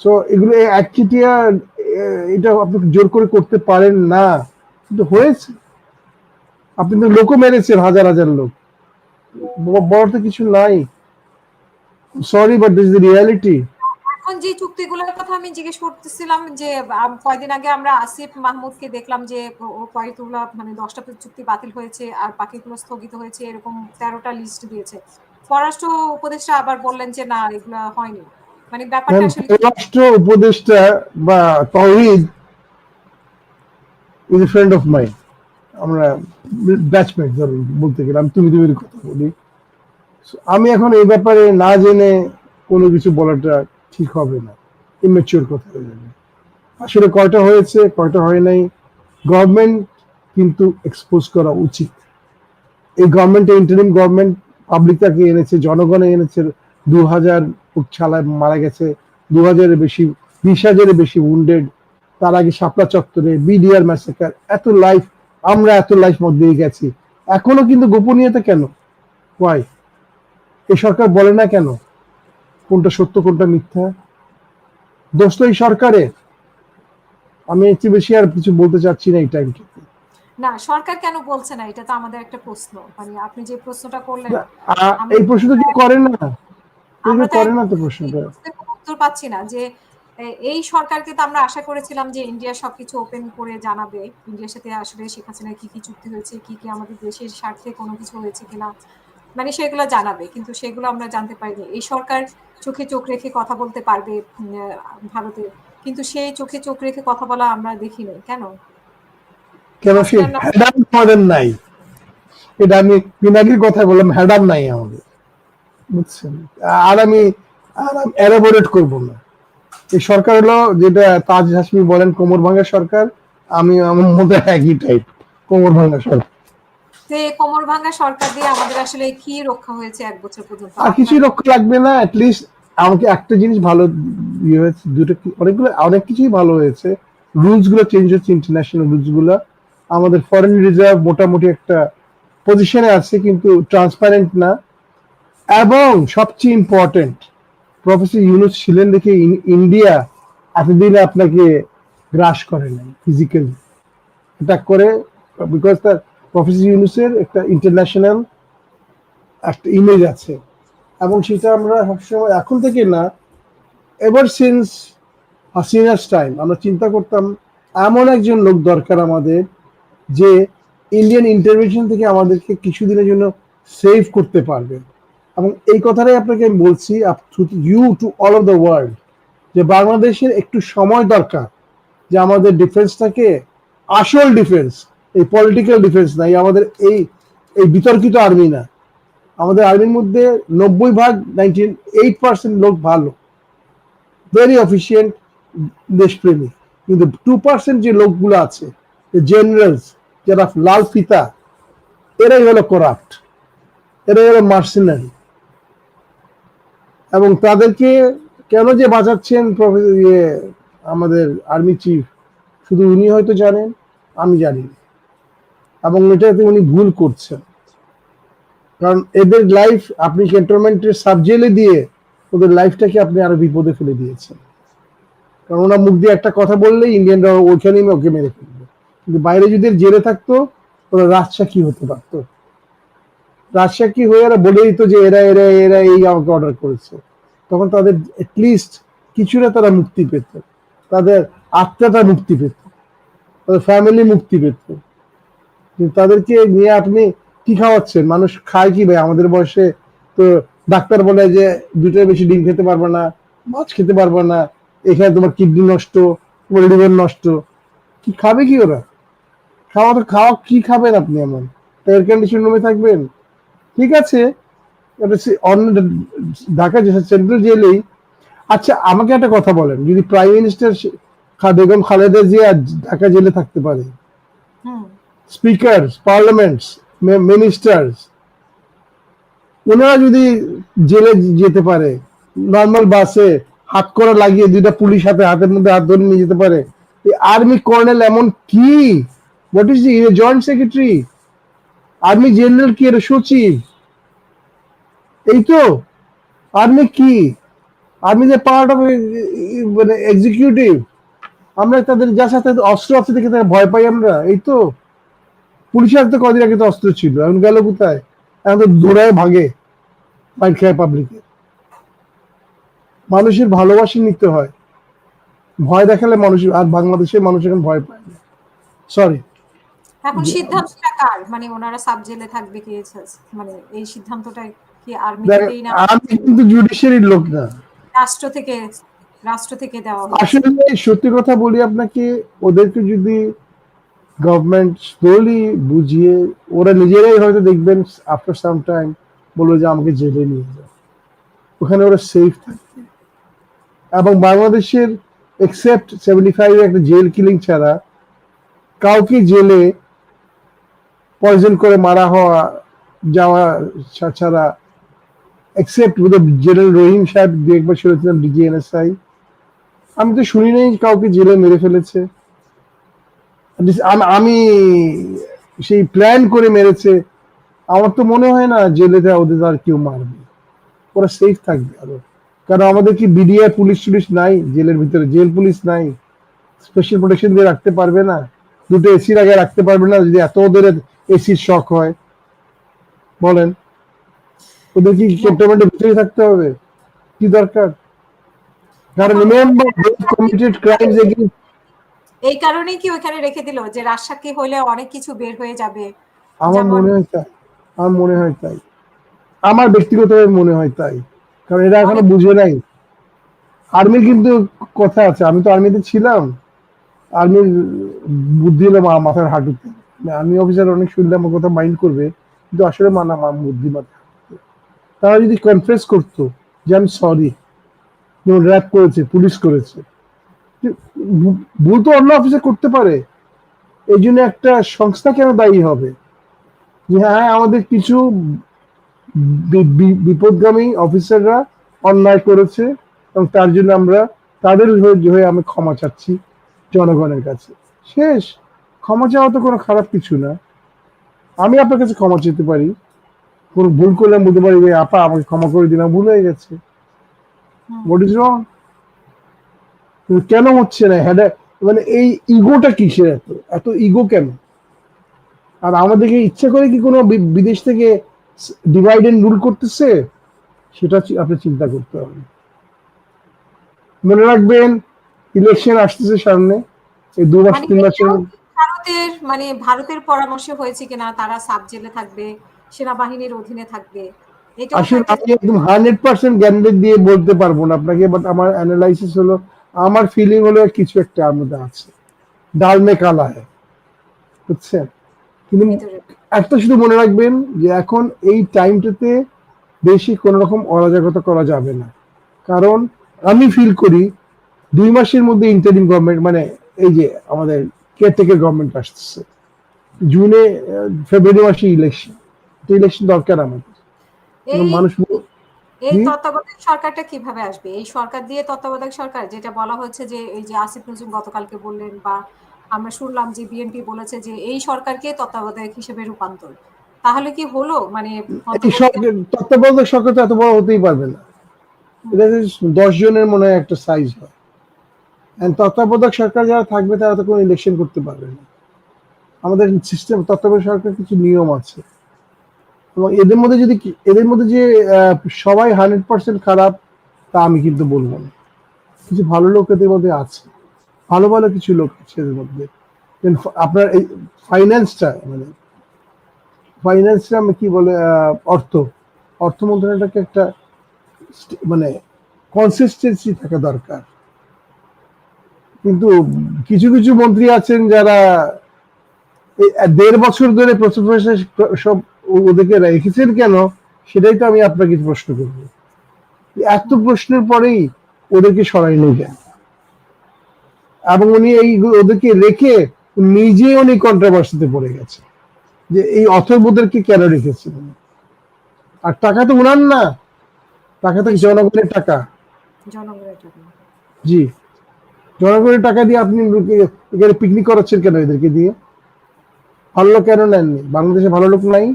So এগুলো একচিটিয়া এটা আপনি জোর করে করতে পারেন না। কিন্তু হয়েছে। আপনি তো লোকও মেরেছেন, হাজার হাজার লোক। বড় তো কিছু নাই। Sorry but this the reality এখন যে চুক্তিগুলোর কথা আমি জিজ্ঞেস করতেছিলাম যে কয়দিন আগে আমরা আসিফ মাহমুদকে দেখলাম যে কয়েকগুলো মানে দশটা চুক্তি বাতিল হয়েছে আর বাকিগুলো স্থগিত হয়েছে, এরকম তেরোটা লিস্ট দিয়েছে। পররাষ্ট্র উপদেষ্টা আবার বললেন যে, না, এগুলো হয়নি। মানে ব্যাপারটা আসলে কি? রাষ্ট্র উপদেষ্টা বা Tohid is friend of my আমরা ব্যাচমেট ধরুন বলতে গেলে আমি তুমি তুমি কথা বলি। আমি এখন এই ব্যাপারে না জেনে কোনো কিছু বলাটা ঠিক হবে না ইমেচিওর কথা হয়ে যাবে আসলে কয়টা হয়েছে কয়টা হয় নাই গভর্নমেন্ট কিন্তু এক্সপোজ করা উচিত। এই গভর্নমেন্ট ইন্টারিম গভর্নমেন্ট পাবলিক তাকে এনেছে জনগণে এনেছে দু হাজার ছালায় মারা গেছে দু হাজারের বেশি বিশ হাজারের বেশি উন্ডেড তার আগে শাপলা চত্বরে বিডিআর ম্যাসেকার এত লাইফ আমরা এত লাইফ মধ্যে গেছি। এখনও কিন্তু গোপনীয়তা কেন? ওয়াই এই সরকার বলে না কেন? কোনটা সত্য কোনটা মিথ্যা? দোষ তো এই সরকারের। আমি একটু বেশি আর কিছু বলতে চাচ্ছি না এই টাইমটাতে না সরকার কেন বলছে না? এটা তো আমাদের একটা প্রশ্ন। মানে আপনি যে প্রশ্নটা করলেন এই প্রশ্ন কি করে না। আমরা তো প্রশ্নটা। উত্তর পাচ্ছি না যে এই সরকারকে তো আমরা আশা করেছিলাম যে ইন্ডিয়া সবকিছু ওপেন করে জানাবে। ইন্ডিয়ার সাথে আসলে শেখ হাসিনার কি কি চুক্তি হয়েছে কি কি আমাদের দেশের স্বার্থে কোনো কিছু হয়েছে কিনা মানে সেগুলো জানাবে। কিন্তু সেগুলো আমরা জানতে পারিনি। এই সরকার চোখে চোখ রেখে কথা বলতে পারবে ভারতে। কিন্তু সেই চোখে চোখ রেখে কথা বলা আমরা দেখিনি। কেন? কেন সে নাই? এটা আমি পিনাকির কথা বললাম হ্যাডাম নাই আমাদের। বুঝছেন? আর আমি আর এলাবোরেট করব না। এই সরকার হলো যেটা তাজ হাসমি বলেন কোমর ভাঙা সরকার আমি আমার মধ্যে একই টাইপ কোমর ভাঙা সরকার। যে কোমর ভাঙা সরকার দিয়ে আমাদের আসলে কি রক্ষা হয়েছে এক বছর পর্যন্ত? আর রক্ষা লাগবে না অ্যাটলিস্ট আমাকে একটা জিনিস ভালো ইয়ে হয়েছে দুটো অনেকগুলো অনেক কিছুই ভালো হয়েছে। রুলসগুলো চেঞ্জ হচ্ছে ইন্টারন্যাশনাল রুলসগুলো। আমাদের ফরেন রিজার্ভ মোটামুটি একটা পজিশনে আছে কিন্তু ট্রান্সপারেন্ট না। এবং সবচেয়ে ইম্পর্টেন্ট প্রফেসর ইউনুস ছিলেন দেখে ইন্ডিয়া এতদিনে আপনাকে গ্রাস করে নাই ফিজিক্যালি এটা করে বিকজ তার প্রফেসর ইউনুসের একটা ইন্টারন্যাশনাল একটা ইমেজ আছে। এবং সেটা আমরা সবসময়, এখন থেকে না এভার সিন্স হাসিনাস টাইম আমরা চিন্তা করতাম এমন একজন লোক দরকার আমাদের যে ইন্ডিয়ান ইন্টারভেনশন থেকে আমাদেরকে কিছুদিনের জন্য সেভ করতে পারবে। এবং এই কথাটাই আপনাকে আমি বলছি you to all of the world যে বাংলাদেশের একটু সময় দরকার, যে আমাদের ডিফেন্সটাকে আসল ডিফেন্স এই পলিটিক্যাল ডিফেন্স নাই আমাদের এই এই বিতর্কিত আর্মি না। আমাদের আর্মির মধ্যে নব্বই ভাগ নাইনটি এইট পার্সেন্ট লোক ভালো। ভেরি অফিসিয়েন্ট দেশপ্রেমী। কিন্তু টু পার্সেন্ট যে লোকগুলো আছে জেনারেলস যারা লাল ফিতা, এরাই হলো করাপ্ট এরাই হলো মার্সেনারি এবং তাদেরকে কেন যে বাঁচাচ্ছেন প্রফেসর ইয়ে আমাদের আর্মি চিফ, শুধু উনি হয়তো জানেন, আমি জানি এবং এটাতে উনি ভুল করছেন। কারণ এদের লাইফ আপনি ক্যান্টনমেন্টের সাবজেলে দিয়ে ওদের লাইফটাকে আপনি আরও বিপদে ফেলে দিয়েছেন। কারণ ওনার মুখ দিয়ে একটা কথা বললে ইন্ডিয়ানরা ওইখানেই ওকে মেরে ফেলবে। কিন্তু বাইরে যদি জেলে থাকতো ওরা রাজসাক্ষী হতে পারতো? রাজসাক্ষী হয়ে এরা বলে দিত যে এরা এরা এরা এই আমাকে অর্ডার করেছে। তখন তাদের লিস্ট কিছুটা তারা মুক্তি পেত। তাদের আত্মাটা মুক্তি পেত। তাদের ফ্যামিলি মুক্তি পেত। তাদেরকে নিয়ে আপনি কি খাওয়াচ্ছেন? মানুষ খায় কি ভাই? আমাদের বয়সে তো ডাক্তার বলে যে দুটোর বেশি ডিম খেতে পারবে না, মাছ খেতে পারবে না। এখানে তোমার কিডনি নষ্ট, তোমার লিভার নষ্ট। কি খাবে কি ওরা? খাওয়া তো, খাওয়া কি খাবেন আপনি এমন? এয়ার কন্ডিশন রুমে থাকবেন? ঠিক আছে? অন্য ঢাকা সেন্ট্রাল জেলেই আচ্ছা আমাকে একটা কথা বলেন। যদি প্রাইম মিনিস্টার বেগম খালেদা জিয়া ঢাকা জেলে থাকতে পারে। হুম। স্পিকার্স পার্লামেন্টস মিনিস্টার্স ওনারা যদি জেলে যেতে পারে নর্মাল বাসে হাত করা লাগিয়ে দুইটা পুলিশ হাতে হাতের মধ্যে হাত ধরে নিয়ে যেতে পারে আর্মি কর্নেল এমন কি? What is joint secretary army general কি এর সচিব? এই তো আর্মি কি? আর্মি যে পার্ট অফ মানে এক্সিকিউটিভ আমরা তাদের যার সাথে অস্ত্র আছে দেখে তারা ভয় পাই আমরা, এই তো। পুলিশের হাতে কদিন আগে তো অস্ত্র ছিল, এখন গেল কোথায়? এখন তো দৌড়ায় ভাগে মাইট খায় পাবলিকে মানুষের ভালোবাসা নিতে হয়। ভয় দেখালে মানুষ, আর বাংলাদেশের মানুষ এখন ভয় পায় না। সরি এখন সিদ্ধান্তটা কার? মানে ওনারা সাব জেলে থাকবে কি মানে এই সিদ্ধান্তটা কি আর্মি থেকেই না আমি কিন্তু জুডিশিয়ারির লোক না। রাষ্ট্র থেকে রাষ্ট্র থেকে দেওয়া আসলে সত্যি কথা বলি আপনাকে ওদেরকে যদি গভর্নমেন্ট স্লোলি বুঝিয়ে ওরা নিজেরাই হয়তো দেখবেন আফটার সাম টাইম বলব যে আমাকে জেলে নিয়ে যাও। ওখানে ওরা সেফ থাকবে। এবং বাংলাদেশের এক্সেপ্ট সেভেন্টি ফাইভ একটা জেল কিলিং ছাড়া কাউকে জেলে পয়জন করে মারা হওয়া, যাওয়া ছাড়া এক্সেপ্ট জেনারেল রহিম সাহেব দু একবার শুনেছিলাম ডিজিএনএসআই আমি তো শুনি নাই কাউকে জেলে মেরে ফেলেছে। আম- সেই প্ল্যান করে মেরেছে। আমার তো মনে হয় না জেলে ওদের আর কেউ মারবে। ওরা সেফ থাকবে আরও। কারণ আমাদের কি বিডিআর পুলিশ টুলিশ নাই? জেলের ভিতরে জেল পুলিশ নাই। স্পেশাল প্রোটেকশন দিয়ে রাখতে পারবে না। দুটো এসির আগে রাখতে পারবে না। যদি এত ওদের এসির শখ হয়। বলেন ওদের কি ক্যান্টনমেন্টের ভিতরে থাকতে হবে? কি দরকার? কারণ রিমেম্বার কমিটেড ক্রাইমস এগেইনস্ট এই কারণেই কি ওখানে রেখে দিল যে রাজশাকী হইলে অনেক কিছু বের হয়ে যাবে? আমার মনে হয় তাই। আমার মনে হয় তাই। আমার ব্যক্তিগত মনে হয় তাই। কারণ এরা এখনও বুঝে নাই। আর্মির কিন্তু কথা আছে। আমি তো আর্মিতে ছিলাম। আর্মির বুদ্ধি হলো মা- মাথার হাঁটুতে। আর্মি অফিসার, অনেক শুনলে আমার কথা মাইন্ড করবে, কিন্তু আসলে মানা মা বুদ্ধি মাথায় হাঁটুতে। তারা যদি কনফেস করতো যে আমি সরি যেমন র্যাপ করেছে পুলিশ করেছে ভুল তো অন্য অফিসে করতে পারে। এই জন্য একটা সংস্থা কেন দায়ী হবে? যে হ্যাঁ আমাদের কিছু বিপদগামী অফিসাররা অন্যায় করেছে, এবং তার জন্য আমরা তাদের হয়ে আমি ক্ষমা চাচ্ছি জনগণের কাছে। শেষ। ক্ষমা চাওয়া তো কোনো খারাপ কিছু না। আমি আপনার কাছে ক্ষমা চেতে পারি। কোনো ভুল করলাম বলতে পারি আপা আমাকে ক্ষমা করে দিলাম ভুল হয়ে গেছে। হোয়াট ইজ রং কেন হচ্ছে না? হ্যাঁ মানে এই ইগোটা কিসের এত? এত ইগো কেন? আর আমাদেরকে ইচ্ছা করে কি কোনো বিদেশ থেকে ডিভাইড এন্ড রুল করতেছে? সেটা আপনি চিন্তা করতে হবে। মনে রাখবেন ইলেকশন আসতেছে সামনে। এই দু মাস মানে তিন মাসের ভারতের মানে ভারতের পরামর্শে হয়েছে কিনা তারা সাব জেলে থাকবে সেনাবাহিনীর অধীনে থাকবে আসলে আমি একদম হান্ড্রেড পার্সেন্ট গ্যান্ডেড দিয়ে বলতে পারব না আপনাকে বাট আমার অ্যানালাইসিস হলো আমার ফিলিং হলো কিছু একটা মধ্যে আছে। ডাল মে কালা হয় বুঝছেন? কিন্তু একটা শুধু মনে রাখবেন যে এখন এই টাইমটাতে বেশি কোন রকম অরাজকতা করা যাবে না। কারণ আমি ফিল করি দুই মাসের মধ্যে ইন্টারিম গভর্নমেন্ট মানে এই যে আমাদের কেয়ারটেকার গভর্নমেন্ট আসতেছে। জুনে ফেব্রুয়ারি মাসে ইলেকশন তো ইলেকশন দরকার আমাদের। মানুষ এই তত্ত্বাবধায়ক সরকারটা কীভাবে আসবে? এই সরকার দিয়ে তত্ত্বাবধায়ক সরকার যেটা বলা হচ্ছে যে এই যে আসিফ নজরুল গতকালকে বললেন বা আমরা শুনলাম যে বিএনপি বলেছে যে এই সরকারকে তত্ত্বাবধায়ক হিসেবে রূপান্তর। তাহলে কি হলো? মানে তত্ত্বাবধায়ক সরকার তো এত বড় হতেই পারবে না। এটা দশ জনের মনে হয় একটা সাইজ হয়। তত্ত্বাবধায়ক সরকার যারা থাকবে, তারা তো কোনো ইলেকশন করতে পারবে না। আমাদের সিস্টেম তত্ত্বাবধায়ক সরকার কিছু নিয়ম আছে। এবং এদের মধ্যে যদি এদের মধ্যে যে সবাই হান্ড্রেড পার্সেন্ট খারাপ, তা আমি কিন্তু বলব না। কিছু ভালো লোক এদের মধ্যে আছে। ভালো ভালো কিছু লোক আছে এদের মধ্যে। আপনার এই ফাইন্যান্সটা মানে ফাইন্যান্সটা আমি কি বলে অর্থ। অর্থ মন্ত্রণালয়টাকে একটা মানে কনসিস্টেন্সি থাকা দরকার। কিন্তু কিছু কিছু মন্ত্রী আছেন যারা দেড় বছর ধরে প্রশ্ন সব ওদেরকে রেখেছেন কেন? সেটাই তো আমি আপনাকে প্রশ্ন করব। এত প্রশ্নের পরেই ওদেরকে সরাই কেন? এবং উনি এই ওদেরকে রেখে নিজে উনি কন্ট্রাভার্সিতে পড়ে গেছে যে এই অথর্বদেরকে কেন রেখেছেন? আর টাকা তো উনার না টাকা তো জনগণের টাকা। জনগণের জন্য জি। জনগণের টাকা দিয়ে আপনি এখানে পিকনিক করাচ্ছেন কেন এদেরকে দিয়ে? ভালো লোক কেন নেননি? বাংলাদেশে ভালো লোক নাই?